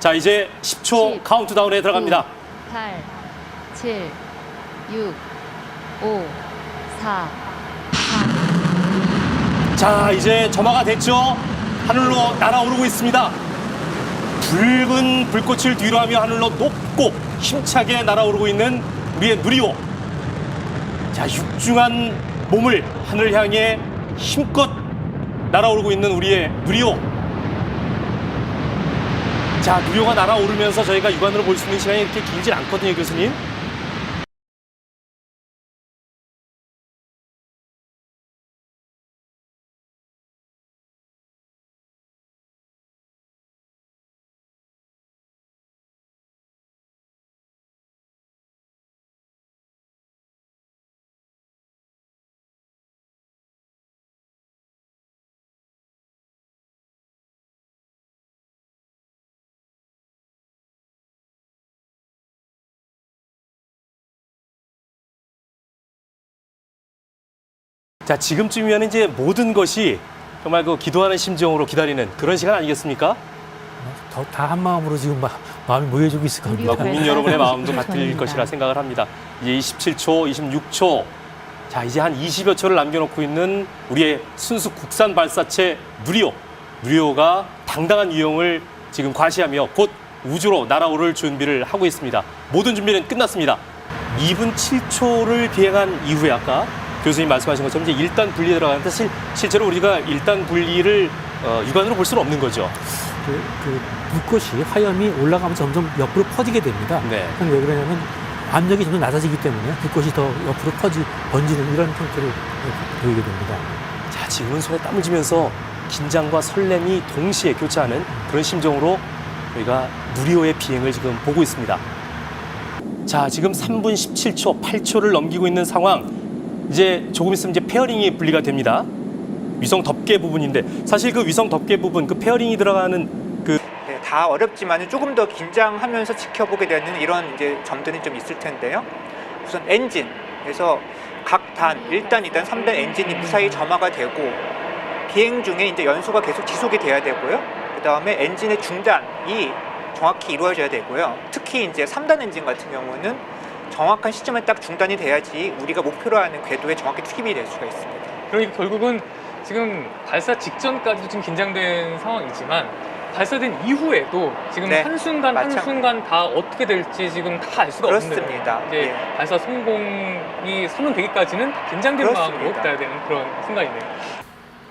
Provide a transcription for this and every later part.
자, 이제 10초 십, 카운트다운에 들어갑니다. 8, 7, 6, 5, 4, 자, 이제 점화가 됐죠. 하늘로 날아오르고 있습니다. 붉은 불꽃을 뒤로 하며 하늘로 높고 힘차게 날아오르고 있는 우리의 누리호. 자, 육중한 몸을 하늘 향해 힘껏 날아오르고 있는 우리의 누리호. 자, 누리호가 날아오르면서 저희가 육안으로 볼 수 있는 시간이 이렇게 길진 않거든요, 교수님. 자, 지금쯤이면 이제 모든 것이 정말 그 기도하는 심정으로 기다리는 그런 시간 아니겠습니까? 다 한 마음으로 지금 마, 마음이 모여지고 있을 겁니다. 국민 네. 여러분의 마음도 네. 같을 것이라 생각을 합니다. 이제 27초, 26초. 자, 이제 한 20여 초를 남겨놓고 있는 우리의 순수 국산 발사체 누리호. 누리호가 당당한 유형을 지금 과시하며 곧 우주로 날아오를 준비를 하고 있습니다. 모든 준비는 끝났습니다. 2분 7초를 비행한 이후에 아까 교수님 말씀하신 것처럼 이제 1단 분리에 들어가는데 사실 실제로 우리가 1단 분리를 어, 육안으로 볼 수는 없는 거죠. 그, 그 불꽃이 화염이 올라가면서 점점 옆으로 퍼지게 됩니다. 네. 그건 왜 그러냐면 압력이 점점 낮아지기 때문에 불꽃이 더 옆으로 퍼지 번지는 이런 형태를 보이게 됩니다. 자, 지금은 손에 땀을 쥐면서 긴장과 설렘이 동시에 교차하는 그런 심정으로 저희가 누리호의 비행을 지금 보고 있습니다. 자, 지금 3분 17초, 8초를 넘기고 있는 상황. 이제 조금 있으면 이제 페어링이 분리가 됩니다. 위성 덮개 부분인데 사실 그 위성 덮개 부분, 그 페어링이 들어가는 그 네, 다 어렵지만 조금 더 긴장하면서 지켜보게 되는 이런 이제 점들이 좀 있을 텐데요. 우선 엔진. 그래서 각 단, 1단, 2단, 3단 엔진이 무사히 점화가 되고 비행 중에 이제 연소가 계속 지속이 돼야 되고요. 그 다음에 엔진의 중단이 정확히 이루어져야 되고요. 특히 이제 3단 엔진 같은 경우는 정확한 시점에 딱 중단이 돼야지 우리가 목표로 하는 궤도에 정확히 투입이 될 수가 있습니다. 그러니까 결국은 지금 발사 직전까지도 좀 긴장된 상황이지만 발사된 이후에도 지금 네, 한순간 마찬- 한순간 다 어떻게 될지 지금 다 알 수가 없는 그렇습니다. 이제 예. 발사 성공이 선언되기까지는 긴장된 그렇습니다. 마음으로 기다려야 되는 그런 생각이네요.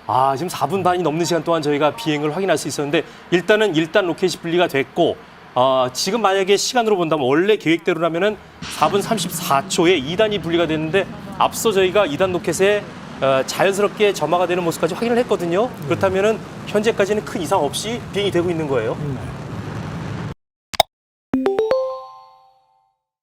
아, 지금 4분 반이 넘는 시간 동안 저희가 비행을 확인할 수 있었는데 일단은 일단 로켓이 분리가 됐고 아, 지금 만약에 시간으로 본다면 원래 계획대로라면은 4분 34초에 2단이 분리가 됐는데 앞서 저희가 2단 로켓에 어, 자연스럽게 점화가 되는 모습까지 확인을 했거든요. 그렇다면은 현재까지는 큰 이상 없이 비행이 되고 있는 거예요. 음.